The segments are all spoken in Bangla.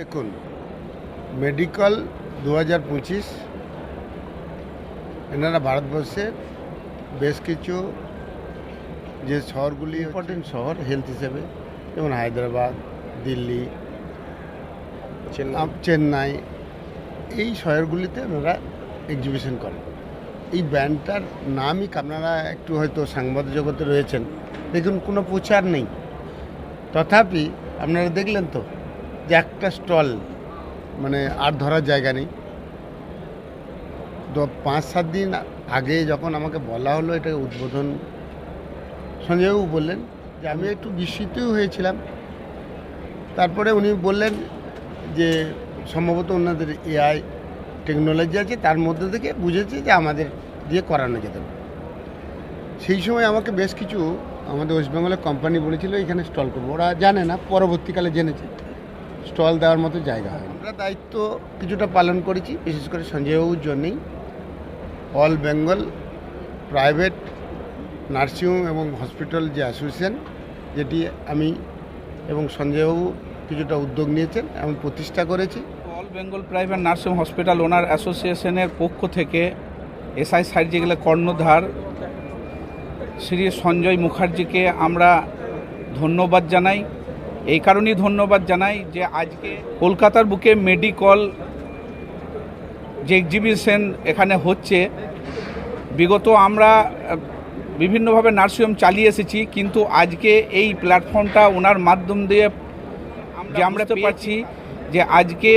দেখুন মেডিকেল দু হাজার পঁচিশ এনারা ভারতবর্ষের বেশ কিছু যে শহরগুলি ইম্পর্টেন্ট শহর হেলথ হিসেবে যেমন হায়দ্রাবাদ দিল্লি চেন্নাই। এই শহরগুলিতে ওনারা এক্সিবিশন করেন। এই ব্যান্ডটার নামই আপনারা একটু হয়তো সাংবাদ জগতে রয়েছেন দেখুন কোনো প্রচার নেই। তথাপি আপনারা দেখলেন তো যে একটা স্টল মানে আর ধরার জায়গা নেই। তো পাঁচ, সাত দিন আগে যখন আমাকে বলা হলো এটা উদ্বোধন সঞ্জয়বাবু বললেন যে আমি একটু বিস্মিতও হয়েছিলাম। তারপরে উনি বললেন যে সম্ভবত ওনাদের এআই টেকনোলজি আছে, তার মধ্যে থেকে বুঝেছে যে আমাদের দিয়ে করানো যেতে সেই সময় আমাকে বেশ কিছু আমাদের ওয়েস্ট বেঙ্গলের কোম্পানি বলেছিল, এখানে স্টল করব। ওরা জানে না, পরবর্তীকালে জেনেছে। স্টল দেওয়ার মতো জায়গা হয় আমরা দায়িত্ব কিছুটা পালন করেছি বিশেষ করে সঞ্জয়বাবুর জন্যেই all Bengal private nursing home এবং হসপিটাল যে অ্যাসোসিয়েশন যেটি আমি এবং সঞ্জয়বাবু কিছুটা উদ্যোগ নিয়েছেন এবং প্রতিষ্ঠা করেছি। All Bengal private nursing hospital owner অ্যাসোসিয়েশনের পক্ষ থেকে এসআই সার্জিক্যাল কর্ণধার শ্রী সঞ্জয় মুখার্জিকে আমরা ধন্যবাদ জানাই। এই কারণেই ধন্যবাদ জানাই যে আজকে কলকাতার বুকে মেডিকল যে এক্সিবিশন এখানে হচ্ছে বিগত আমরা বিভিন্নভাবে নার্সিংহোম চালিয়ে এসেছি কিন্তু আজকে এই প্ল্যাটফর্মটা ওনার মাধ্যম দিয়ে যে আমরা পাচ্ছি যে আজকে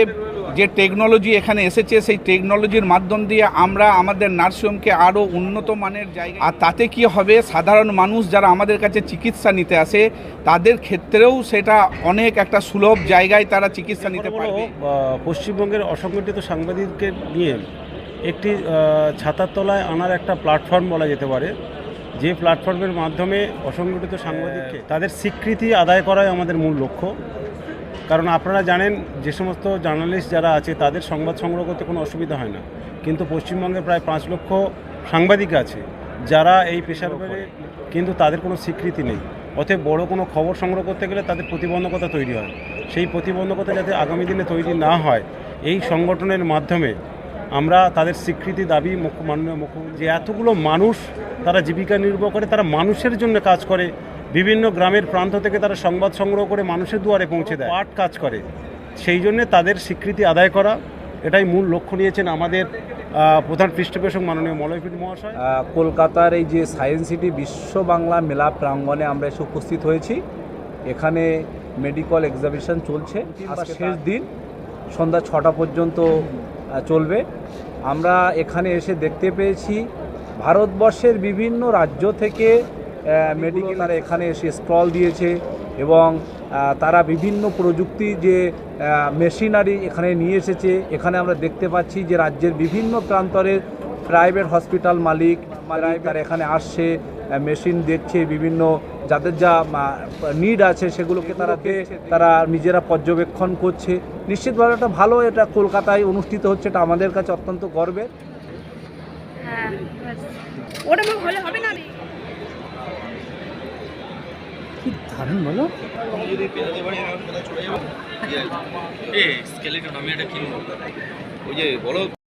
যে টেকনোলজি এখানে এসেছে সেই টেকনোলজির মাধ্যম দিয়ে আমরা আমাদের নার্সিংহোমকে আরও উন্নত মানের জায়গা আর তাতে কি হবে? সাধারণ মানুষ যারা আমাদের কাছে চিকিৎসা নিতে আসে তাদের ক্ষেত্রেও সেটা অনেক একটা সুলভ জায়গায় তারা চিকিৎসা নিতে পারবে। পশ্চিমবঙ্গের অসংগঠিত সাংবাদিককে নিয়ে একটি ছাতার তলায় আনার একটা প্ল্যাটফর্ম বলা যেতে পারে। যে প্ল্যাটফর্মের মাধ্যমে অসংগঠিত সাংবাদিককে তাদের স্বীকৃতি আদায় করাই আমাদের মূল লক্ষ্য। কারণ আপনারা জানেন যে সমস্ত জার্নালিস্ট যারা আছে তাদের সংবাদ সংগ্রহ করতে কোনো অসুবিধা হয় না। কিন্তু পশ্চিমবঙ্গে প্রায় পাঁচ লক্ষ সাংবাদিক আছে যারা এই পেশার উপরে কিন্তু তাদের কোনো স্বীকৃতি নেই। অতএব বড় কোনো খবর সংগ্রহ করতে গেলে তাদের প্রতিবন্ধকতা তৈরি হয়। সেই প্রতিবন্ধকতা যাতে আগামী দিনে তৈরি না হয় এই সংগঠনের মাধ্যমে আমরা তাদের স্বীকৃতি দাবি মুখ্য মাননীয় মুখ্যমন্ত্রী যে এতগুলো মানুষ তারা জীবিকা নির্বাহ করে তারা মানুষের জন্য কাজ করে বিভিন্ন গ্রামের প্রান্ত থেকে তারা সংবাদ সংগ্রহ করে মানুষের দুয়ারে পৌঁছে দেয়। পাঠ কাজ করে। সেই জন্য তাদের স্বীকৃতি আদায় করা এটাই মূল লক্ষ্য নিয়েছেন আমাদের প্রধান পৃষ্ঠপোষক মাননীয় মলয়পীঠ মহাশয়। কলকাতার এই যে সায়েন্স সিটি বিশ্ব বাংলা মেলা প্রাঙ্গণে আমরা এসে উপস্থিত হয়েছি। এখানে মেডিকেল এক্সাবিশন চলছে। শেষ দিন সন্ধ্যা ছটা পর্যন্ত চলবে। আমরা এখানে এসে দেখতে পেয়েছি ভারতবর্ষের বিভিন্ন রাজ্য থেকে মেডিকেল তারা এখানে এসে স্টল দিয়েছে এবং তারা বিভিন্ন প্রযুক্তি যে মেশিনারি এখানে নিয়ে এসেছে, এখানে আমরা দেখতে পাচ্ছি যে রাজ্যের বিভিন্ন প্রান্তরের প্রাইভেট হসপিটাল মালিক তারা এখানে আসছে মেশিন দেখছে, বিভিন্ন যাদের যা নিড আছে সেগুলোকে তারা তারা নিজেরা পর্যবেক্ষণ করছে। নিশ্চিতভাবে একটা ভালো এটা কলকাতায় অনুষ্ঠিত হচ্ছে, এটা আমাদের কাছে অত্যন্ত গর্বের। হ্যাঁ ওটা হলে হবে না? রে এ বলো। আমি এটা কিনবো। ওই যে বলো।